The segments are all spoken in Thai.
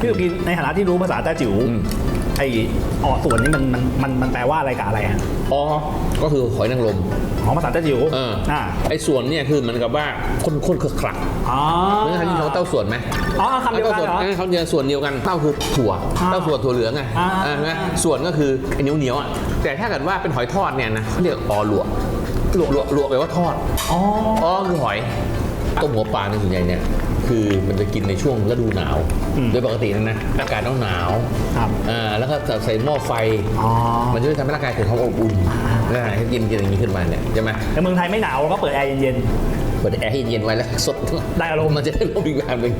พี่สุกีในฐานะที่รู้ภาษาแต้จิ๋วอืมไอ้ออส่วนนี้มันมันมันมันแปลว่าอะไรกับอะไรฮะอ๋อ ก็คือหอยนางรมของภาษาแต้จิ๋วเอออ่าไอ้ส่วนเนี่ยคือเหมือนกับว่าคนคนๆคลักอ๋อๆเหมือนกับที่เขาเต้าส่วนไหมอ๋อคำเดียวกันส่วนเหรอเออเขาเดียวส่วนเดียวกันเต้าคือถั่วอ่าเต้าถั่วถั่วเหลืองไงอ่าเออใช่ไหมส่วนก็คือไอ้เหนียวเหนียวๆอะแต่ถ้าเกิดว่าเป็นหอยทอดเนี่ยนะเขาเรียกออลวกลวกลวกลวกแปลว่าทอดอ๋ออ๋อคือหอยต้มหัวปลาในยส่วนใหญ่เนี่ย คือมันจะกินในช่วงฤดูหนาวอืมโดยปกตินะนะอากาศต้องหนาวครับอ่าแล้วก็ใส่หม้อไฟ อ๋อ มันจะทำให้ร่างกายเกิดความอบอุ่นนะให้กินกินอย่างนี้ขึ้นมาเนี่ยใช่ไหมแต่เมืองไทยไม่หนาวเราก็เปิดแอร์เย็นเปิดแอร์ให้เย็นไว้แล้วสดได้อารมณ์ มันจะได้ลมอีกแบบหนึง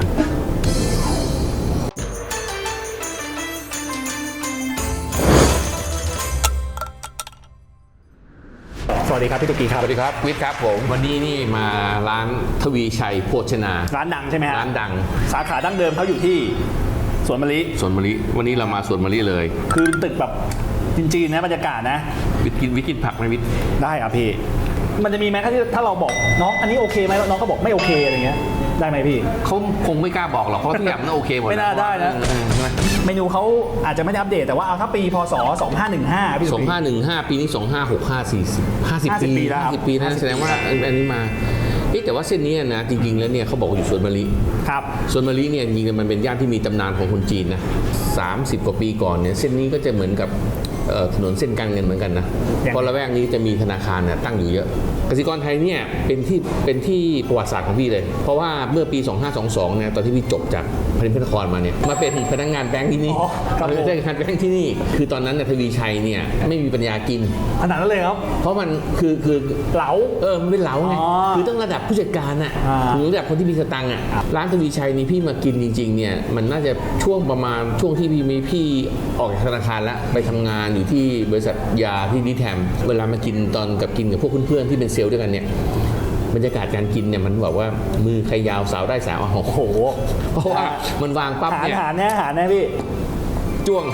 สวัสดีครับพี่ตุกีครับสวัสดีครับวิทย์ครับผมวันนี้นี่มาร้านทวีชัยโภชนา ร้านดังใช่ไหมฮะร้านดัง สาขาดั้งเดิมเขาอยู่ที่สวนมะลิสวนมะลิวันนี้เรามาสวนมะลิเลย คือตึกแบบจีนๆนะบรรยากาศนะ วิทย์กินวิทย์กินผักไหมวิทย์ได้ครับพี่มันจะมีแม้กระทั่งถ้าเราบอกน้องอันนี้โอเคไหมน้องก็บอกไม่โอเคอะไรเงี้ย ได้ไหมพี่ เขาคงไม่กล้าบอกหรอกเพราะทุกอย่างมันโอเคหมดไม่น่าได้นะเออใช่ไหมเมนูเขาอาจจะไม่ได้อัปเดตแต่ว่าเอาถ้าปีพศ 2515 พี่สสุองกีห้าหนึ่งห้าปีนี้สองห้าหกห้าสี่สิบห้าสิบ50 ปีปีแล้วครับห้าสิบปีนะ50แสดงว่าอันนี้มาเอ๊ะแต่ว่าเส้นนี้นะจริงๆแล้วเนี่ยเขาบอกว่าอยู่สวนมะลิครับ สวนมะลิเนี่ยจริงๆมันเป็นย่านที่มีตำนานของคนจีนนะ30 กว่าปีก่อนเนี่ยเส้นนี้ก็จะเหมือนกับเอ่อ ถนนเส้นการเงินเหมือนกันนะยังไงเพราะละแวกนี้จะมีธนาคารเนี่ยตั้งอยู่เยอะกสิกรไทยเนี่ยเป็นที่เป็นที่ประวัติศาสตร์ของพี่เลย เพราะว่าเมื่อปี 2522เนี่ยตอนที่พี่จบจากพนิพนครมาเนี่ยมาเป็นพนักงานแบงค์ที่นี่อ๋อครับผมมาเป็นพนักงานแบงค์ที่นี่ คือตอนนั้นเนี่ยทวีชัยเนี่ยไม่มีปัญญากินขนาดนั้นเลยครับ เพราะมันคือคือเหลาเออมันเป็นเหลาไงอ๋อคือต้องระดับผู้จัดการอะอ่าหรือระดับคนที่มีสตังค์อะครับร้านทวีชัยนี่พี่มากินจริงๆเนี่ยมันน่าจะช่วงประมาณช่วงที่พี่มีพี่ออกจากธนาคารแล้วไปทำงานอยู่ที่บริษัทยาที่ดีแทมเวลามากินตอนกับกินกับพวกเพื่อนๆที่เป็นเซลล์ด้วยกันเนี่ยบรรยากาศการกินเนี่ยมันบอกว่ามือใครยาวสาวได้สาวโอ้โหเพราะว่ามันวางปั๊บหารเนี่ยหารแน่หารแน่พี่จ้วง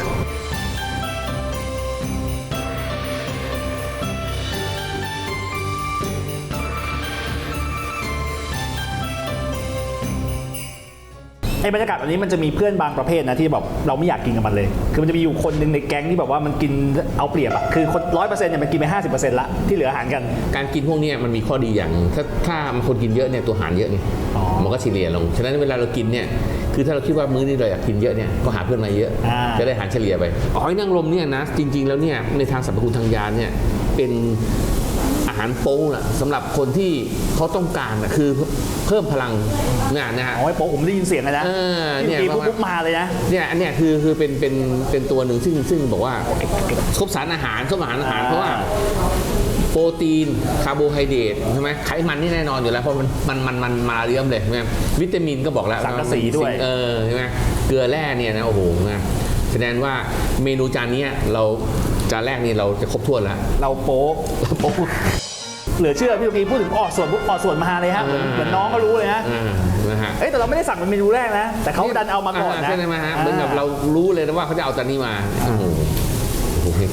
ไอ้บรรยากาศแบบนี้มันจะมีเพื่อนบางประเภทนะที่แบบเราไม่อยากกินกับมันเลย คือมันจะมีอยู่คนหนึ่งในแก๊งที่แบบว่ามันกินเอาเปรียบอะคือคนร้อยเปอร์เซ็นต์เนี่ยมันกินไปห้าสิบเปอร์เซ็นต์ละที่เหลือหารกัน การกินพวกเนี้ยมันมีข้อดีอย่าง ถ้าถ้ามันคนกินเยอะเนี่ยตัวหารเยอะนี่อ๋อมันก็เฉลี่ยลง ฉะนั้นเวลาเรากินเนี่ยคือถ้าเราคิดว่ามื้อนี้เราอยากกินเยอะเนี่ยก็หาเพื่อนมาเยอะอ่าจะได้หารเฉลี่ยไปหอยนางรมเนี่ยนะจริง ๆแล้วเนี่ยในทางสรรพคุณทางยาเนี่ยเป็นอาหารโป๊ะสำหรับคนที่เขาต้องการนะคือ เพิ่มพลังนะนะฮะเอาไว้โป๊ะผมได้ยินเสียงเลยนะเออเนี่ยพี่ประมาณปุ๊บมาเลยนะ เนี่ยอันเนี้ยคือคือเป็นเป็นเป็นตัวหนึ่งซึ่งซึ่งบอกว่าครบสารอาหารครบอาหารอาหารอ่าเพราะว่าโปรตีนคาร์โบไฮเดรตใช่ไหมไขมันนี่แน่นอนอยู่แล้วเพราะมันมันมันมันมาเรื่อมเลยใช่ไหมวิตามินก็บอกแล้วสังกะสีด้วย เออใช่ไหมเกลือแร่เนี่ยนะโอ้โหนะแสดงว่าเมนูจานเนี้ยเราจานแรกนี่เราจะครบถ้วนแล้ว เราโป๊ะโอ้โห เหลือเชื่อพี่ตุกีพูดถึงออดส่วนปุ๊บออดส่วนมาเลยฮะเหมือนอ่าเหมือนน้องก็รู้เลยนะอ่านะฮะเอ้ยแต่เราไม่ได้สั่งเป็นเมนูแรกนะ แต่เขาดันเอามาก่อนนะ ใช่ไหมฮะเหมือนกับเรารู้เลยนะว่าเขาจะเอาจานนี้มาโอ้โหโอ้โห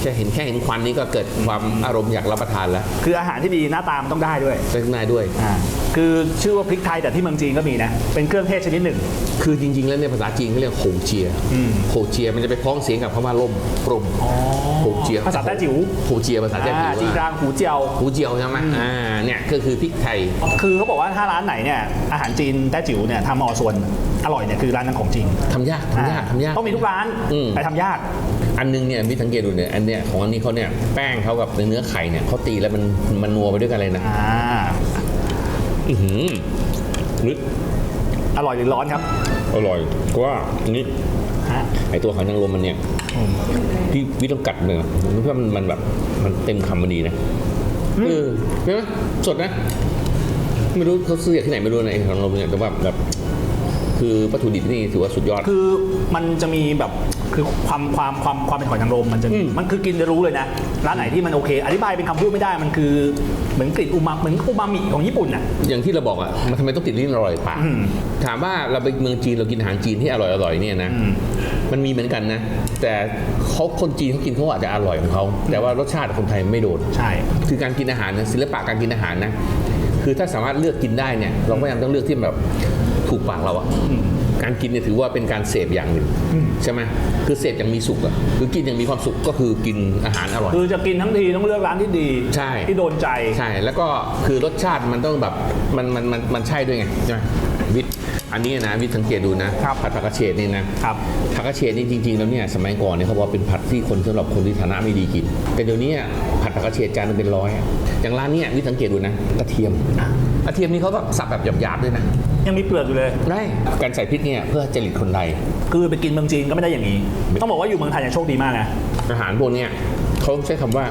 แค่เห็นแค่เห็นควันนี้ก็เกิดความอารมณ์อยากรับประทานแล้วคืออาหารที่ดีหน้าตามันต้องได้ด้วยเล็กน้อยด้วยอ่าคือชื่อว่าพริกไทยแต่ที่เมืองจีนก็มีนะ เป็นเครื่องเทศชนิดหนึ่ง คือจริง ๆ แล้วเนี่ยภาษาจีนเขาเรียกโขงเจียอืม โขงเจียมันจะไปพ้องเสียงกับคำว่าล่มปรมโขงเจียภาษาแต้จิ๋วโขงเจียภาษาแต้จิ๋อ่าวจีนกลางหูเจียว หูเจียวใช่ไหมอ่าเนี่ยก็คือพริกไทย คือเขาบอกว่าถ้าร้านไหนเนี่ยอาหารจีนแต้จิ๋วเนี่ยทำออส่วนอร่อยเนี่ยคือร้านนั้นของจริงทำยากทำยากทำยาก ต้องมีทุกร้านอืม แต่ทำยาก อันนึงเนี่ยพี่สังเกตดูเนี่ยอันเนี้ยของอันนี้เขาเนี่ยแป้งเขากับเนื้อไข่เนี่ยเขาตีแล้วมันมันนัวไปด้วยกันเลยนะอ่าอือหือนึกอร่อยหรือร้อนครับ อร่อยกว่าอันนี้ฮะไอตัวหอยนางรมมันเนี่ยพี่พี่ต้องกัดเลยเพราะมันมันแบบมันเต็มคำมันดีนะเออใช่ไหมสดนะ ไม่รู้เขาซื้อจากที่ไหนไม่รู้นะไอ้หอยนางรมเนี่ยแต่ว่าแบบ คือวัตถุดิบนี่ถือว่าสุดยอด คือมันจะมีแบบคือความความความความเป็นหอยนางรมมันจะอืมมันคือกินจะรู้เลยนะร้านไหนที่มันโอเค อธิบายเป็นคำพูดไม่ได้มันคือ เหมือนกลิ่นอูมาเหมือนอูมามิของญี่ปุ่นอะ อย่างที่เราบอกอะมันทำไมต้องติดลิ้นอร่อยปากอืมถามว่าเราไปเมืองจีนเรากินอาหารจีนที่อร่อยอร่อยเนี่ยนะอืม มันมีเหมือนกันนะ แต่เขาคนจีนเขากินเขาอาจจะอร่อยของเขาแต่ว่ารสชาติคนไทยไม่โดน ใช่ คือการกินอาหารนะศิลปะการกินอาหารนะ คือถ้าสามารถเลือกกินได้เนี่ยเราก็ยังต้องเลือกที่แบบ ถูกปากเราอะการกินเนี่ยถือว่าเป็นการเสพอย่างหนึ่งใช่ไหมคือเสพอย่างมีสุขอะคือกินอย่างมีความสุขก็คือกินอาหารอร่อย คือจะกินทั้งทีต้องเลือกร้านที่ดีใช่ที่โดนใจใช่ แล้วก็คือรสชาติมันต้องแบบมันมันมันมันใช่ด้วยไงใช่ไหมวิทย์อันนี้นะวิทย์สังเกตดูนะครับผัดผักกระเฉดนี่นะครับผักกระเฉดนี่จริงๆแล้วเนี่ยสมัยก่อนเนี่ยเขาบอกว่าเป็นผัดที่คนสำหรับคนที่ฐานะไม่ดีกิน แต่เดี๋ยวนี้ผัดผักกระเฉดจานหนึงเป็นร้อยอะอย่างร้านเนี้วิทย์สังเกตดูนะกระเทียม กระเทียมนี่เขาก็สับแบบหยาบๆด้วยนะยังมีเปลือกอยู่เลย ได้การใส่พริกเนี่ยเพื่อจริตคนไทย คือไปกินเมืองจีนก็ไม่ได้อย่างนี้ ต้องบอกว่าอยู่เมืองไทยเนี่ยโชคดีมากนะอาหารพวกเนี้ยเขาใช้คำว่า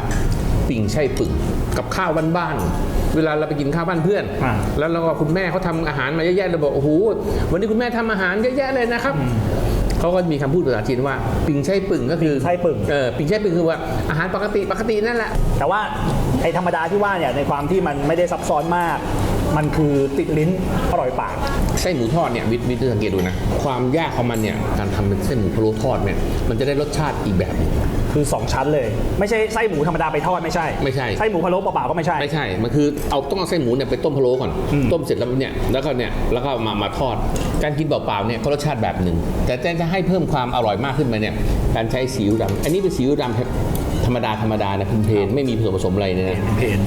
ปิ่งไช่ปึ่งกับข้าวบ้านๆเวลาเราไปกินข้าวบ้านเพื่อนอ่าแล้วเราก็คุณแม่เขาทำอาหารมาเยอะแยะเราบอกโอ้โหวันนี้คุณแม่ทำอาหารเยอะแยะเลยนะครับเขาก็มีคำพูดภาษาจีนว่า ปิ่งไช่ปึ่งก็คือไส้ปึ่งเออปิ่งไช่ปึ่งคือว่าอาหารปกติปกตินั่นแหละ แต่ว่าไอ้ธรรมดาที่ว่าเนี่ยในความที่มันไม่ได้ซับซ้อนมาก มันคือติดลิ้นอร่อยปากไส้หมูทอดเนี่ยวิทย์วิทย์สังเกตดูนะความยากของมันเนี่ยการทำเป็นเส้นหมูพะโล้ทอดเนี่ยมันจะได้รสชาติอีกแบบหนึ่ง คือ 2 ชั้นเลย ไม่ใช่ไส้หมูธรรมดาไปทอดไม่ใช่ไม่ใช่ ไส้หมูพะโล้เปล่าๆก็ไม่ใช่ ไม่ใช่ มันคือเอาต้องเอาไส้หมูเนี่ยไปต้มพะโล้ก่อน อืม ต้มเสร็จแล้วเนี่ย แล้วก็เนี่ย แล้วก็มามาทอด การกินเปล่าๆเนี่ยก็รสชาติแบบหนึ่ง แต่จะให้เพิ่มความอร่อยมากขึ้นมาเนี่ย การใช้ซีอิ๊วดำอันนี้เป็นซีอิ๊วดำธ รรมดาธรรมดานะเพลนๆไม่มีผสมผสมอะไรเนี่ยนะเพน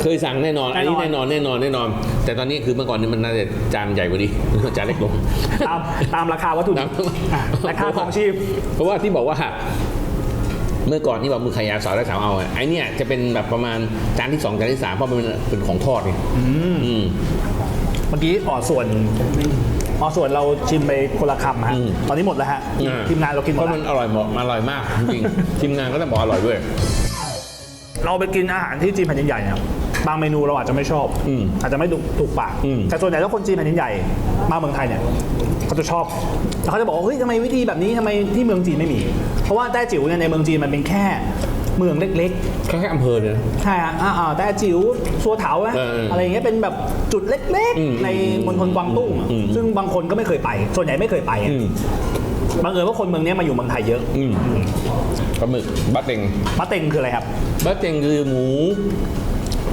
เคยสั่งแน่นอนอันนี้แน่นอนแน่นอนแน่นอน แต่ตอนนี้คือเมื่อก่อนนี่มันน่าจะจานใหญ่กว่านี้จานเล็กลงตามตามราคาวัตถุดิบอะราคาของชีพ เพราะว่าที่บอกว่าเมื่อก่อนที่บอกมือขายาวสาวและสาวเอาอะไอเนี่ยจะเป็นแบบประมาณจานที่สองจานที่สามเพราะมันเป็นเป็นของทอดไงอืมเมื่อกี้อ่อส่วน อ่อส่วนเราชิมไปคนละคำฮะอืม ตอนนี้หมดแล้วฮะอ่าทีมงานเรากินหมเพดราะแล้มันวอร่อยหมดอร่อยมากจริงๆ ทีมงานก็ต้องบอกอร่อยด้วย เราไปกินอาหารที่จีนแผ่นดินใหญ่เนี่ยบางเมนูเราอาจจะไม่ชอบ อืมอาจจะไม่ถูกถูกปากอืม แต่ส่วนใหญ่แล้วคนจีนแผ่นดินใหญ่มาเมืองไทยเนี่ยเขาจะชอบแล้วเขาจะบอกว่าเฮ้ยทำไมวิธีแบบนี้ทำไมที่เมืองจีนไม่มี เพราะว่าแต้จิ๋วเนี่ยในเมืองจีนมันเป็นแค่ เมืองเล็กๆแค่แค่อำเภอเนี่ยนะใช่ฮะอ่าอ่าแต่จิ๋วซัวเถาอะเออเออออะไรอย่างเงี้ยเป็นแบบจุดเล็กอืมๆ ในมณฑลกวางตุ้งอะอืม ซึ่งบางคนก็ไม่เคยไป ส่วนใหญ่ไม่เคยไปอะอืมบังเอิญว่าคนเมืองเนี้ยมาอยู่เมืองไทยเยอะอืมปลาหมึกบะเต็งมะเต็งคืออะไรครับ บะเต็งคือหมู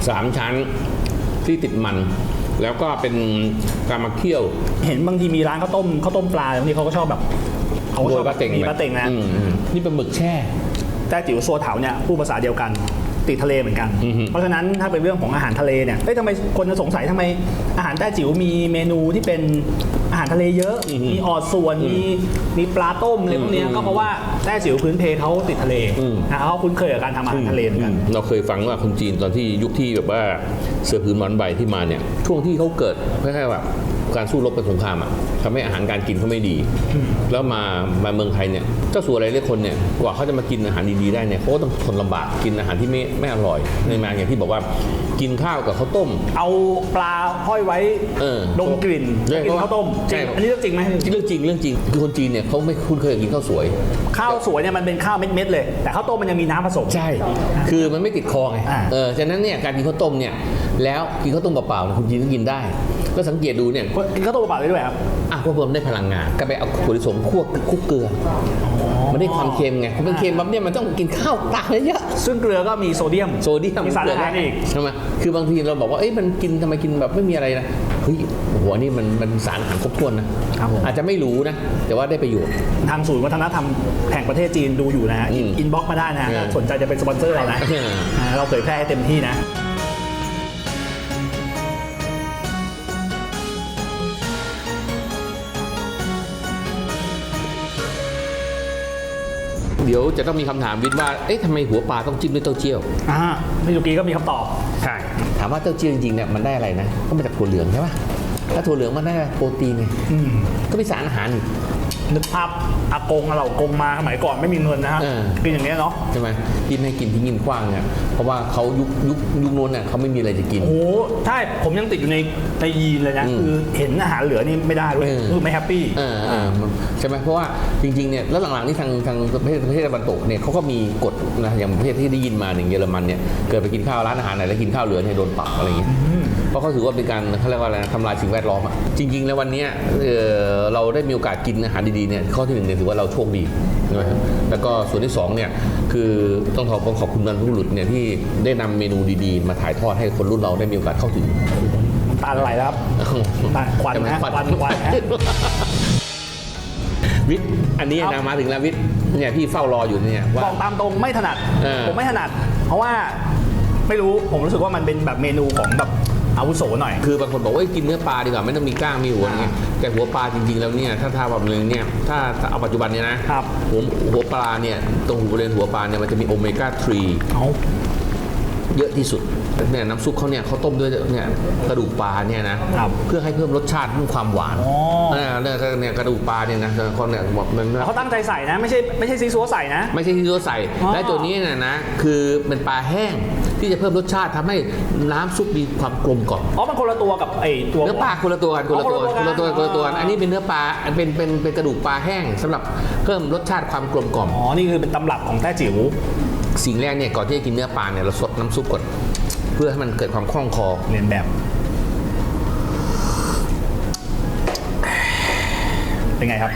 สามชั้นที่ติดมัน แล้วก็เป็นการมาเคี่ยว เห็นบางทีมีร้านข้าวต้มข้าวต้มปลาบางทีเขาก็ชอบแบบเขาก็โรชอยบบะเต็งมีไปมะเต็งนะ อืมอืมนี่ปลาหมึกแช่ แต่จิ๋วซัวเถาเนี่ยพูดภาษาเดียวกันติดทะเลเหมือนกันอือฮึเพราะฉะนั้นถ้าเป็นเรื่องของอาหารทะเลเนี่ยเฮ้ยทำไมคนจะสงสัยทำไมอาหารแต้จิ๋วมีเมนูที่เป็นอาหารทะเลเยอะ มีออดส่วน มีมีปลาต้มอะไรพวกเนี้ยก็เพราะว่าแต้จิ๋วพื้นเพเขาติดทะเลนะเขาคุ้นเคยกับการทำอาหารทะเลเหมือนกัน เราเคยฟังว่าคนจีนตอนที่ยุคที่แบบว่าเสือผืนหมอนใบที่มาเนี่ย ช่วงที่เขาเกิดคล้ายๆแบบ การสู้รบเป็นสงครามอะทำให้อาหารการกินเขาไม่ดี แล้วมามาเมืองไทยเนี่ยเจ้าสัวอะไรเรียกคนเนี่ยกว่าเขาจะมากินอาหารดีๆได้เนี่ยเขาก็ต้องทนลำบากกินอาหารที่ไม่ไม่อร่อยในมาอย่างที่บอกว่ากินข้าวกับข้าวต้ม เอาปลาห้อยไว้เออดมกลิ่นใช่กินข้าวต้มใช่จริงอันนี้เรื่องจริงไหมเรื่องจริงเรื่องจริงคือคนจีนเนี่ยเขาไม่คุ้นเคยกับกินข้าวสวย ข้าวสวยเนี่ยมันเป็นข้าวเม็ดๆเลย แต่ข้าวต้มมันยังมีน้ำผสมใช่ คือมันไม่ติดคอไงอ่าเออฉะนั้นเนี่ยการกินข้าวต้มเนี่ยแล้วกินข้าวต้มเปล่าๆเนี่ยคุณจีนก็กินได้ ก็สังเกตดูเนี่ยกินข้าวต้มเปล่าได้ด้วยครับอะพวกผมได้พลังงาน ก็ไปเอาถั่วลิสงคั่วคลุกเกลือมันได้ความเค็มไงพอมันเค็มปั๊บเนี่ยมันต้องกินข้าวตามเยอะซึ่งเกลือก็มีโซเดียม โซเดียมมีสารอาหารอีกใช่ไหมคือบางทีเราบอกว่าเอ้ยมันกินทำไมกินแบบไม่มีอะไรนะเฮ้ยโอ้โหอันนี่มันมันสารอาหารครบถ้วนนะครับผมอาจจะไม่รู้นะ แต่ว่าได้ประโยชน์ ทางศูนย์วัฒนธรรมแห่งประเทศจีนดูอยู่นะฮะอืมอินบ็อกมาได้นะฮะเออถ้าสนใจจะเป็นสปอนเซอร์เรานะเอออ่าเราเผยแพร่ให้เต็มที่นะ ดี๋ยวจะต้องมีคำถามวิทย์ว่า เอ๊ะทำไมหัวปลาต้องจิ้มด้วยเต้าเจี้ยว อ่าพี่สุกี้ก็มีคำตอบ ใช่ ถามว่าเต้าเจี้ยวจริงๆเนี่ยมันได้อะไรนะ ก็มาจากถั่วเหลืองใช่ป่ะถ้าถั่วเหลืองมันได้โปรตีนไงอืม ก็มีสารอาหารอีก นึกภาพอากงเรากงมาสมัยก่อนไม่มีเงินนะฮะเออ กินอย่างเนี้ยเนาะใช่ไหมกินให้กินที่กินกว้างเนี่ยเพราะว่าเขายุคยุคยุคโน้นเนี่ยเขาไม่มีอะไรจะกิน โอ้โหใช่ผมยังติดอยู่ในในยีนเลยนะ อืมคือเห็นอาหารเหลือนี่ไม่ได้ด้วยเออ คือไม่แฮปปี้ เออเออมันใช่ไหมเพราะว่าจริงๆเนี่ยแล้วหลังๆนี่ทางทางประเทศประเทศตะวันตกเนี่ยเขาก็มีกฎนะอย่างประเทศที่ได้ยินมาอย่างเยอรมันเนี่ยเกิดไปกินข้าวร้านอาหารไหนแล้วกินข้าวเหลือเนี่ยโดนปรับอะไรอย่างเงี้ย เพราะเขาถือว่าเป็นการเขาเรียกว่าอะไรนะทำลายสิ่งแวดล้อมอะจริง ๆ แล้ววันเนี้ยเอ่อเราได้มีโอกาสกินอาหารดีๆเนี่ยข้อที่หนึ่งเนี่ยถือว่าเราโชคดีใช่ไหมครับแล้วก็ส่วนที่สองเนี่ยคือต้องขอบขอบคุณบรรพบุรุษเนี่ยที่ได้นำเมนูดีๆ มาถ่ายทอดให้คนรุ่นเราได้มีโอกาสเข้าถึงตาไหลแล้วครับตาควันนะใช่ไหมควันควันนะวิทย์อันนี้ครันะบมาถึงแล้ววิทย์เนี่ยพี่เฝ้ารออยู่เนี่ยว่าบอกตามตรงไม่ถนัดเออผมไม่ถนัด เพราะว่าไม่รู้ผมรู้สึกว่ามันเป็นแบบเมนูของแบบ อาวุโสหน่อย คือบางคนบอกว่าเอ้ยกินเนื้อปลาดีกว่าไม่ต้องมีกล้างมีหัวอะไรเงี้ยแต่หัวปลาจริงๆแล้วเนี่ยถ้าถ้าแบบนึงเนี่ยถ้าถ้าเอาปัจจุบันเนี่ยนะครับหัวหัวปลาเนี่ยตรงบริเวณหัวปลาเนี่ยมันจะมีโอเมก้าเอา3เยอะที่สุดเนี่ยน้ำซุปเขาเนี่ยเขาต้มด้วยเนี่ยกระดูกปลาเนี่ยนะครับเพื่อให้เพิ่มรสชาติเพิ่มความหวานอ๋อเนี่ยเนี่ยเนี่ยกระดูกปลาเนี่ยนะเขาเนี่ยบอกมันแต่เขาตั้งใจใส่นะไม่ใช่ไม่ใช่ซีซัวใส่นะ ไม่ใช่ที่ตัวใส่อ๋อและตัวนี้เนี่ยนะคือเป็นปลาแห้ง ที่จะเพิ่มรสชาติทำให้น้ำซุปมีความกลมกล่อมอ๋อมันคนละตัวกับไอ้ตัวเนื้อปลาคนละตัวกันคนละตัวอ๋อคนละตัวกันคนละตัวกันอันนี้เป็นเนื้อปลาเป็นเป็นเป็นกระดูกปลาแห้งสำหรับเพิ่มรสชาติความกลมกล่อมอ๋อนี่คือเป็นตำรับของแต้จิ๋วสิ่งแรกเนี่ยก่อนที่จะกินเนื้อปลาเนี่ยเราสดน้ำซุปก่อนเพื่อให้มันเกิดความคล่องคอเรียนแบบเป็นไงครับ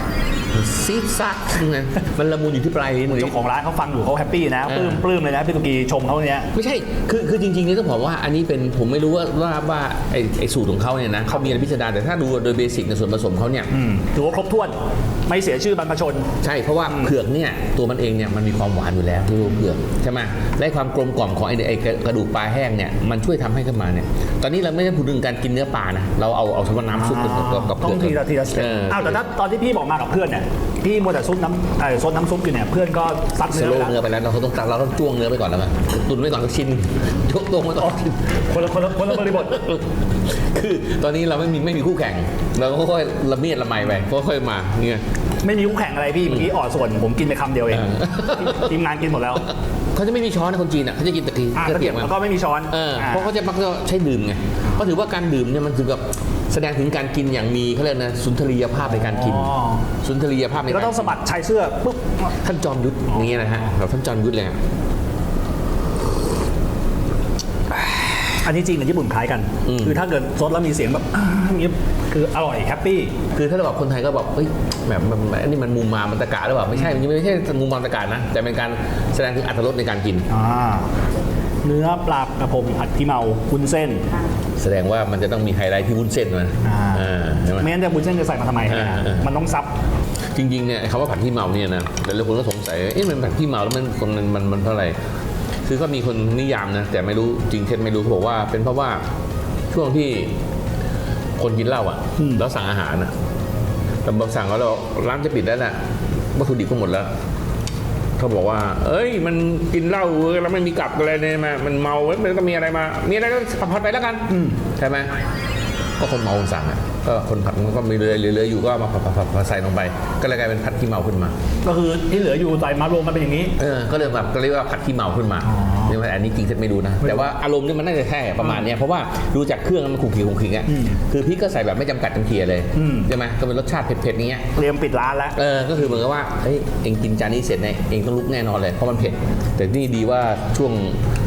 ซีดซัดนะมันละมุนอยู่ที่ปลายลิ้นเลยเจ้าของร้านเขาฟังอยู่เขาแฮปปี้นะเอปลื้อมปลื้มเลยนะพี่ตุกีชมเขาเนี้ยไม่ใช่คือคือจริงๆเนี่ยต้องบอกว่าอันนี้เป็นผมไม่รู้ว่าว่าว่าไอ้ไอ้สูตรของเขาเนี่ยนะเขามีอะไรพิสดารแต่ถ้าดูโดยเบสิกในส่วนผสมเขาเนี่ยอืมถือว่าครบถ้วนไม่เสียชื่อบรรพชน ใช่เพราะว่าเผือกเนี่ยตัวมันเองเนี่ยมันมีความหวานอยู่แล้วที่รู้เผือกใช่ไหมและความกลมกล่อมของไอ้ไอ้กระดูกปลาแห้งเนี่ยมันช่วยทำให้ขึ้นมาเนี่ยตอนนี้เราไม่ได้พูดถึงการกินเนื้อปลานะเราเอาเอาเฉพาะน้ำซุปกับกับกับต้องเผืทีอกละทีละสเต็ปเอออ้าวแต่ถ้าตอนที่พี่บอกมากับเพื่อนเนี่ยพี่มัวแต่ซุปน้ำเออซดน้ำซุปอยู่เนี่ยเพื่อนก็ซัดสเนื้อโลไปว์เนื้แล้วอไปแล้วเราต้องเราต้องจ้วงเนื้อไปก่อนแล้วมั้ยตุนไว้ก่อนสักชิ้นยกตัวไว้ก่อนคนละคนละคนละบริบท คือตอนนี้เราไม่มีไม่มีคู่แข่ง เราก็ค่อยๆละเมียดละไมไปค่อยๆมาเนี่ย ไม่มีคู่แข่งอะไรพี่เมื่อกี้อ่อส่วนผมกินไปคำเดียวเองเออ ทีมงานกินหมดแล้วเขาจะไม่มีช้อนนะคนจีนอะเขาจะกินตะกีอะตะตะเกีเกียยบบมาแล้วก็ไม่มีช้อนเอออะเพราะเขาจะมักจะใช้ดื่มไงเพราะถือว่าการดื่มเนี่ยมันถึงกับ แสดงถึงการกินอย่างมีเขาเรียกนะสุนทรียภาพในการกิน อ๋อ สุนทรียภาพในก็การต้องสะบัดชายเสื้อปุ๊บ ท่านจอมยุทธอย่างเงี้ยนะฮะแบบท่านจอมยุทธเลยอะ อันนี้จริงกับญี่ปุ่นคล้ายกัน อืม คือถ้าเกิดซดแล้วมีเสียงแบบอ่าอย่างนี้คืออร่อยแฮปปี้ คือถ้าเราบอกคนไทยก็บอกเฮ้ยแบบมันมันอันนี้มันมุมมามมันตะกาหรือเปล่าไม่ใช่มันไม่ใช่มุมมามตะกานะ แต่เป็นการแสดงถึงอรรถรสในการกิน อ่า เนื้อปลากระพงผัดขี้เมาวุ้นเส้น แสดงว่ามันจะต้องมีไฮไลท์ที่วุ้นเส้นมันอ่าอ่าใช่ไหมไม่งั้นจะวุ้นเส้นจะใส่มาทำไมอ่าอ่ามันต้องซับ จริงๆเนี่ยไอ้คำว่าผัดขี้เมาเนี่ยนะแต่ละคนก็สงสัยเอ๊ะมันผัดขี้เมาแล้วมันมันมันมันเพราะอะไร คือก็มีคนนิยามนะแต่ไม่รู้จริงเท็จไม่รู้เขาบอกว่า เป็นเพราะว่าช่วงที่คนกินเหล้าอะอืมแล้วสั่งอาหารนะแต่บางสั่งแล้วเราร้านจะปิดแล้วน่ะวัตถุดิบก็หมดแล้ว เขาบอกว่า เอ้ย มันกินเหล้าแล้วไม่มีกลับอะไรเนี่ยมา มันเมาเว้ยมันต้องมีอะไรมา มีอะไรก็ผัดไปแล้วกันอืมใช่ไหมก็คนเมาคนสั่งอะก็คนผัดมันก็มีเรือเรือๆอยู่ก็เอามาผัดผัดผัดผัดใส่ลงไป ก็เลยกลายเป็นผัดขี้เมาขึ้นมา ก็คือที่เหลืออยู่ใส่มารวมมันเป็นอย่างนี้ เออ ก็เลยแบบก็เรียกว่าผัดขี้เมาขึ้นมาอ๋อ นี่ว่าอันนี้จริงเท็จไม่รู้นะ แต่ว่าอารมณ์เนี่ยมันน่าจะแค่ประมาณเนี้ยเพราะว่าดูจากเครื่องมันขุ่นขิงขุ่นขิงอะอืมคือพริกก็ใส่แบบไม่จำกัดจำเคียเลยอืมใช่ไหมก็เป็นรสชาติเผ็ดๆอย่างเงี้ยเตรียมปิดร้านแล้วเออก็คือเหมือนกับว่าเฮ้ยเองกินจานนี้เสร็จเนี่ยเองต้องลุกแน่นอนเลยเพราะมันเผ็ดแต่นี่ดีว่าช่วง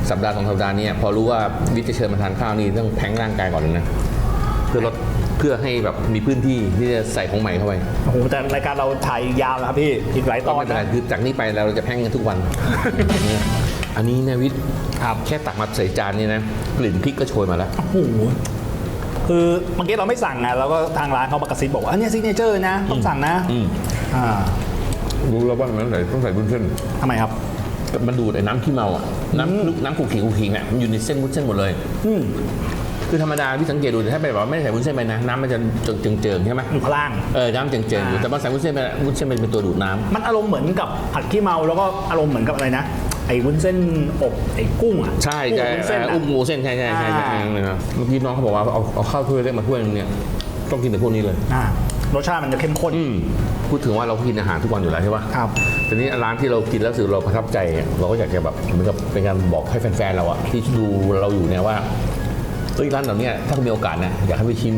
สัปดาห์สองสัปดาห์เนี่ยพอรู้ว่าวิทย์จะเชิญมาทานข้าวนี่ต้องแพ้งร่างกายก่อนเลยนะเพื่อลดเพื่อให้แบบมีพื้นที่ที่จะใส่ของใหม่เข้าไป โอ้โห แต่รายการเราถ่ายยาวนะครับพี่ อีกหลายตก็อนไม่เป็นไรนะคือจากนี้ไปเราจะแพ้งกันทุกวัน อันนี้เนี่ยวิทย์ครับแค่ตักมาใส่จานนี่นะกลิ่นพริกก็โชยมาแล้ว โอ้โหคือเมื่อกี้เราไม่สั่งไงแล้วก็ทางร้านเขาประกาศซิบบอกว่าอันนี้ซิกเนเจอร์นะต้องสั่งนะอืม อ่ารู้แล้วว่ามันต้องใส่ต้องใส่บุ้นเส้นทำไมครับ มันดูดไอ้น้ำขี้เมาอะน้ำน้ำขุ่นขิงขุ่นขิงอะมันอยู่ในเส้นวุ้นเส้นหมดเลย อืมคือธรรมดาพี่สังเกตดูถ้าไปแบบว่าไม่ได้ใส่วุ้นเส้นไปนะน้ำมันจะเจิงเจิงๆใช่ไหมอยู่ข้างล่าง เออน้ำเจิงเจิงๆอยู่อ่าแต่มาใส่วุ้นเส้นไปวุ้นเส้นเป็นตัวดูดน้ำ มันอารมณ์เหมือนกับผัดขี้เมาแล้วก็อารมณ์เหมือนกับอะไรนะ ไอ้วุ้นเส้นอบไอ้กุ้งอะใช่กุ้งใช่วุ้นเส้นเอออะ อุ้มหมูเส้นใช่ใช่ใช่ใช่อ่านะครับเมื่อกี้น้องเขาบอกว่าเอาเอาข้าวถ้วยเล็กมาถ้วยนึงเนี่ยต้องกินแต่พวกนี้เลย อ่ารสชาติมันจะเข้มข้นอืมพูดถึงว่าเรากินอาหารทุกวันอยู่แล้วใช่ปะ ครับ ทีนี้ร้านที่เรากินแล้วรู้สึกเราประทับใจอะเราก็อยากจะแบบเหมือนกับเป็นการบอกให้แฟนๆเราอะที่ดูเราอยู่เนี่ยว่า เฮ้ยร้านเหล่าเนี้ยถ้าคุณมีโอกาสนะอยากให้ไปชิม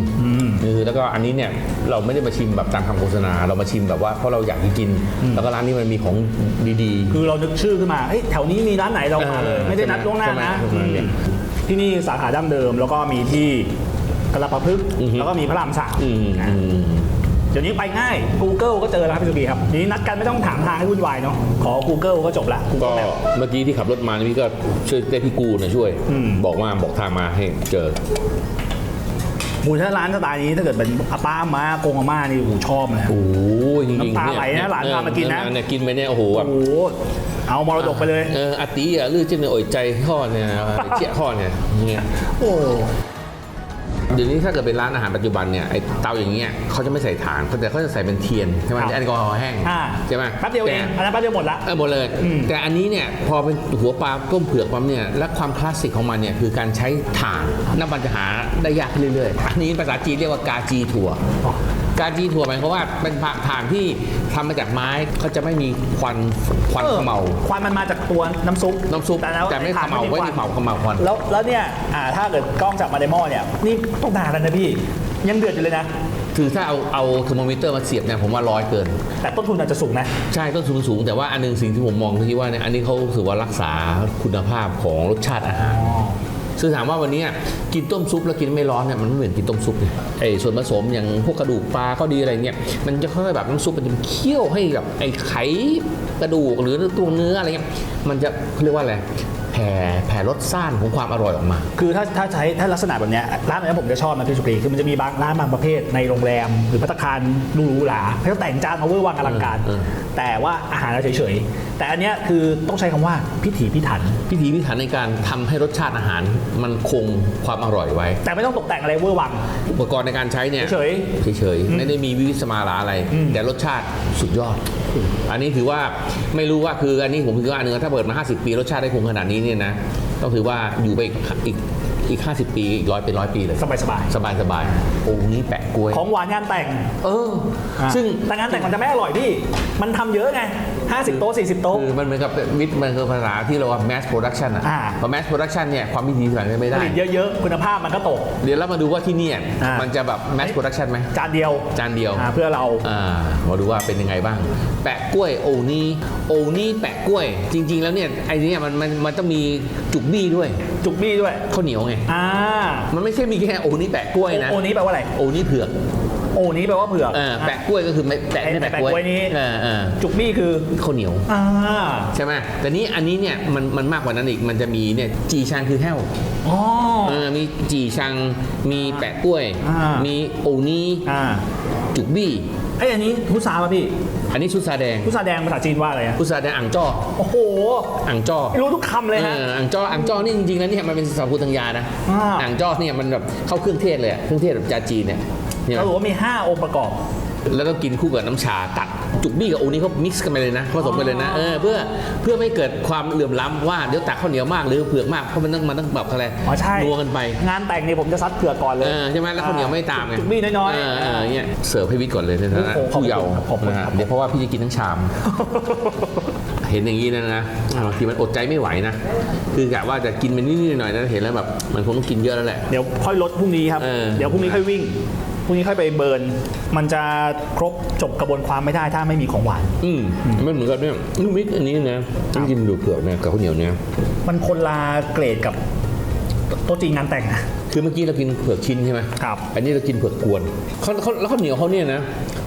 คือแล้วก็อันนี้เนี่ยเราไม่ได้มาชิมแบบตามคำโฆษณาเรามาชิมแบบว่าเพราะเราอยากจะกิน แล้วก็ร้านนี้มันมีของดีๆ คือเรานึกชื่อขึ้นมาเฮ้ยแถวนี้มีร้านไหนเรามาเลยเออไม่ได้นัดล่วงหน้าใช่ไหมนะใช่ไหมอืมที่นี่สาขาดั้งเดิมแล้วก็มีที่กระพฤกษ์อือฮึแล้วก็มีพระรามสามอืมอะอืม เดี๋ยวนี้ไปง่าย Google ก็เจอแล้วครับพี่สุกีครับเดี๋ยวนี้นัดกันไม่ต้องถามทางให้วุ่นวายเนาะขอ Google ก็จบละ ก็ Google Map เมื่อกี้ที่ขับรถมานี่พี่ก็ช่วยได้พี่กูนะช่วย อืม บอกว่าบอกทางมาให้เจอ หมูถ้าร้านสไตล์นี้ถ้าเกิดเป็นอาป้าอามาโกงอาม่านี่โอ้โหชอบนะโอ้ยจริงๆน้ำตาไหลนะหลานพามากินนะ เนี่ยกินไปเนี่ยโอ้โหแบบ โอ้โหเอามรดกไปเลย เอออาตีอะลือเจนโอ่อยใจห่อเนี่ยเจี๊ยห่อเนี่ยเนี่ยโอ้ เดี๋ยวนี้ถ้าเกิดเป็นร้านอาหารปัจจุบันเนี่ยไอเตาอย่างเงี้ยเขาจะไม่ใส่ถ่านเขาแต่เขาจะใส่เป็นเทียนใช่ไหมแอลกอฮอล์แห้งอ่าใช่ไหมแป๊บเดียวเองแต่อันนั้นแป๊บเดียวหมดละเออหมดเลยอืมแต่อันนี้เนี่ยพอเป็นหัวปลาต้มเผือกปั๊มเนี่ยและความคลาสสิกของมันเนี่ยคือการใช้ถ่านน้ำมันจะหาได้ยากขึ้นเรื่อยๆอันนี้ภาษาจีนเรียกว่ากาจีถั่ว กาจีถั่วหมายความว่าเป็นถ่านที่ทำมาจากไม้เขาจะไม่มีควันควันออเขมเมาควันมันมาจากตัวน้ำซุปน้ำซุปแล้วแต่ไม่เขมเมาทนไม่มีเขมเขมเมาควัน แล้วแล้วเนี่ยอ่าถ้าเกิดกล้องจับมาในหม้อเนี่ยนี่ต้องนานแล้วนะพี่ ยังเดือดอยู่เลยนะ คือถ้าเอาเอาเทอร์โมมิเตอร์มาเสียบเนี่ยผมว่าร้อยเกิน แต่ต้นทุนอาจจะสูงนะ ใช่ต้นทุนสูงแต่ว่าอันหนึงสิ่งที่ผมมองที่ว่าเนี่ยอันนี้เขาถือว่ารักษาคุณภาพของรสชาติอาหาร ซึ่งถามว่าวันนี้กินต้มซุปแล้วกินไม่ร้อนเนี่ยมันไม่เหมือนกินต้มซุปเนี่ยไอ้ส่วนผสมอย่างพวกกระดูกปลาก็ดีอะไรเงี้ยมันจะค่อยๆแบบน้ำซุปมันจะเคี่ยวให้แบบไอ้ไขกระดูกหรือตัวเนื้ออะไรเงี้ยมันจะเขาเรียกว่าอะไรแผ่แผ่รสซ่านของความอร่อยออกมา คือถ้าถ้าใช้ถ้าลักษณะแบบเนี้ยร้านแบบนี้ผมจะชอบนะพี่สุกรีคือมันจะมีบางร้านบางประเภทในโรงแรม หรือพัตตาคารดูหรูหราเขาแต่งจานมาเวอร์วังอลังการเออเออแต่ว่าอาหารเราเฉยๆ แต่อันเนี้ยคือต้องใช้คำว่าพิถีพิถัน พิธีพิถันในการทำให้รสชาติอาหารมันคงความอร่อยไว้ แต่ไม่ต้องตกแต่งอะไรเวอร์วัง อุปกรณ์ในการใช้เนี่ยเฉยเฉยๆไม่ได้มีวิวิสมาลาอะไรอืมแต่รสชาติสุดยอด อันนี้ถือว่าไม่รู้ว่าคืออันนี้ผมคิดว่าเนื้อถ้าเปิดมา 50 ปีรสชาติได้คงขนาดนี้เนี่ยนะต้องถือว่าอยู่ไปอีกอีกอีก 50 ปีอีกร้อยเป็นร้อยปีเลยสบายสบายสบายสบายโอ้นี้แปะกล้วยๆของหวานงานแต่ง เอออะซึ่ง แต่งานแต่งมันจะไม่อร่อยพี่ มันทำเยอะไง 50 โต๊ะ 40 โต๊ะ คือมันเหมือนกับวิทย์มันคือภาษาที่เราว่า mass production อะอ่า พอ mass production เนี่ยความพิถีพิถันไม่ผได้ ลิตเยอะๆ คุณภาพมันก็ตก เดี๋ยวเรามาดูว่าที่เนี่ยอ่ามั มันจะแบบ mass production ไหมจานเดียวจานเดียว อ่าเพื่อเรา อ่ามาดูว่าเป็นยังไงบ้าง แปะกล้วยโอนี่โอนี่แปะกล้วย จริง ๆ แล้วเนี่ยไอ้เนี่ยมันมันมันต้องมีจุกบี้ด้วยจุกบี้ด้วย ข้าวเหนียวไง อ่ามันไม่ใช่มีแค่โอนี่แปะกล้วยนะโอนี้แปลว่าอะไร โอนี่เผือก โอนี้แปลว่าเผือกเออแปะกล้วยก็คือไม่แปะไอ้ไม่แปะแปะกล้วยกล้วยนี้เออเออจุกบี้คือข้าวเหนียวอ่าใช่ไหมแต่นี้อันนี้เนี่ยมันมันมากกว่านั้นอีกมันจะมีเนี่ยจีชังคือแห้วอ๋อเออมีจีชังมีแปะกล้วยอ่ามีมีโอนี่อ่าจุกบี้ไอ้ยอันนี้พุทราป่ะพี่ อันนี้ชุดซาแดงพุทราแดงภาษาจีนว่าอะไรอะชุดซาแดงอ่างจ้อ โอ้โห อ่างจ้อ รู้ทุกคำเลยเอฮะออ่างจ้อ อ่างจ้อนี่จริงๆแล้วเนี่ยมันเป็นสรรพคุณทางยานะอ่าอ่างจ้อเนี่ยมันแบบเข้าเครื่องเทศเลยอะเครื่องเทศแบบจาจีนเนี่ย เนี่ยเราบอกว่ามี 5 องค์ประกอบ แล้วต้องกินคู่กับน้ำชาตัดจุกบี้กับโอนี้เขามิกซ์กันไปเลยนะผสมกันเลยนะเออเพื่อเพื่อไม่เกิดความเหลื่อมล้ำว่าเดี๋ยวตักข้าวเหนียวมากหรือเผือกมากเพราะมันต้องมันต้องแบบอะไรอ๋อใช่นัวกันไปงานแต่งนี่ผมจะซัดเผือกก่อนเลยเออใช่ไหมแล้วข้าวเหนียวไม่ตามไงจุกบี้น้อยๆ เออเออเนี่ยเสิร์ฟให้วิทย์ก่อนเลยนะโอ้โหขอบคุณผู้เยาว์ครับขอบคุณนะฮะครับเดี๋ยวเพราะว่าพี่จะกินทั้งชาม เห็นอย่างนี้นะนะบางทีมันอดใจไม่ไหวนะคือกะว่าจะกินมันนิดๆหน่อยๆนะเห็นแล้วแบบมันคงต้องกินเยอะแล้วแหละ เดี๋ยวค่อยลดพรุ่งนี้ครับ เออ เดี๋ยวพรุ่งนี้ค่อยวิ่ง พรุ่งนี้ค่อยไปเบิร์น มันจะครบจบกระบวนความไม่ได้ถ้าไม่มีของหวาน อืมมันเหมือนกับเนี่ยลูกมิกอันนี้นะต้องกินดูเผือกเนี่ยกับข้าวเหนียวเนี่ยมันคนละเกรดกับโต๊ะจีนงานแต่งนะ คือเมื่อกี้เรากินเผือกชิ้นใช่ไหมครับ อันนี้เรากินเผือกกวนเขาเขาแล้วข้าวเหนียวเขาเนี่ยนะ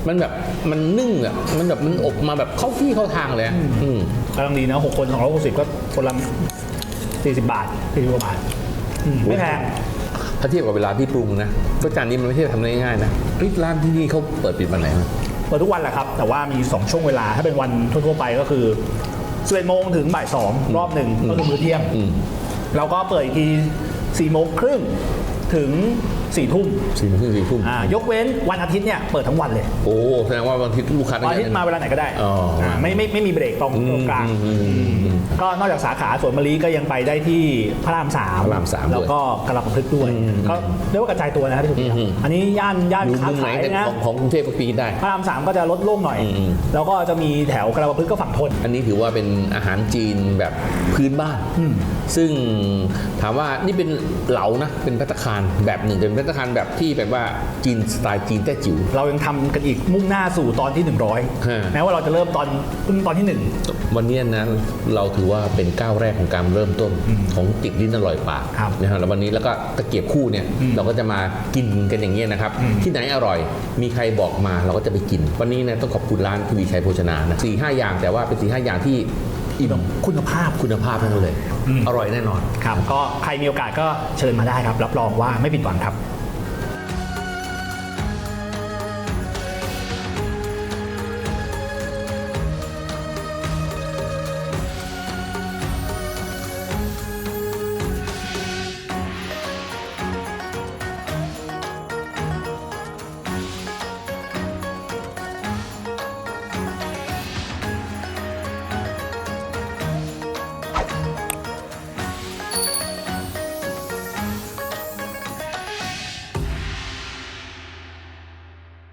มันแบบมันนึ่งอะมันแบบมันอบมาแบบเข้าที่เข้าทางเลยอะอืมกำลังดีนะหกคนสองร้อยหกสิบก็คนละสี่สิบบาทสี่สิบกว่าบาทอืมไม่แพง ถ้าเทียบกับเวลาที่ปรุงนะก็จานนี้มันไม่ใช่ทำได้ง่ายๆนะเฮ้ยร้านที่นี่เขาเปิดปิดวันไหนวะเปิดทุกวันแหละครับ แต่ว่ามี 2 ช่วงเวลา ถ้าเป็นวันทั่วๆไปก็คือ11โมงถึงบ่าย2รอบหนึ่งก็คือมื้อเที่ยงอืมแล้วก็เปิดอีกที4โมงครึ่งถึง 4ทุ่มสี่โมงครึ่งสี่ทุ่มอ่ายกเว้นวันอาทิตย์เนี่ยเปิดทั้งวันเลย โอ้แสดงว่าบางทีลูกค้าวันอาทิตย์มาเวลาไหนก็ได้อ๋ออ่าไม่ไม่ไม่มีเบรกตรงอืมตรงกลางอืมอืมอืมก็นอกจากสาขาสวนมะลิก็ยังไปได้ที่พระรามสามพระรามสามด้วยแล้วก็กระลับพฤกษ์ด้วยอืมก็เรียกว่ากระจายตัวนะครับพี่สุกิอืมอันนี้ย่านย่านอยู่ค้ามุมไหนขายนะของของกรุงเทพก็ปีนได้พระรามสามก็จะลดโล่งหน่อยอืมอืมแล้วก็จะมีแถวกระลับพฤกษ์ก็ฝั่งทน อันนี้ถือว่าเป็นอาหารจีนแบบพื้นบ้านอืมซึ่งถามว่านี่เป็นเหลานะเป็นพัตตาคารแบบหนึ่งแต่เป็นพัตตาคารแบบที่แบบว่าจีนสไตล์จีนแต้จิ๋ว เรายังทำกันอีกมุ่งหน้าสู่ตอนที่ ฮะ 100 แม้ว่าเราจะเริ่มตอนเพิ่งตอนที่ วันนี้นะเราถือว่าเป็นก้าวแรกของการเริ่มต้นของติดลิ้นอร่อยปากครับนะฮะแล้ววันนี้แล้วก็ตะเกียบคู่เนี่ยอืมเราก็จะมากินกันอย่างเงี้ยนะครับอืมที่ไหนอร่อย มีใครบอกมาเราก็จะไปกิน วันนี้นะต้องขอบคุณร้านทวีชัยโภชนานะสี่ห้าอย่างแต่ว่าเป็นสี่ห้าอย่างที่อิ่ม100คุณภาพ คุณภาพทั้งนั้นเลยอืมอร่อยแน่นอน ครับ ก็ใครมีโอกาสก็เชิญมาได้ครับ รับรองว่าไม่ผิดหวังครับ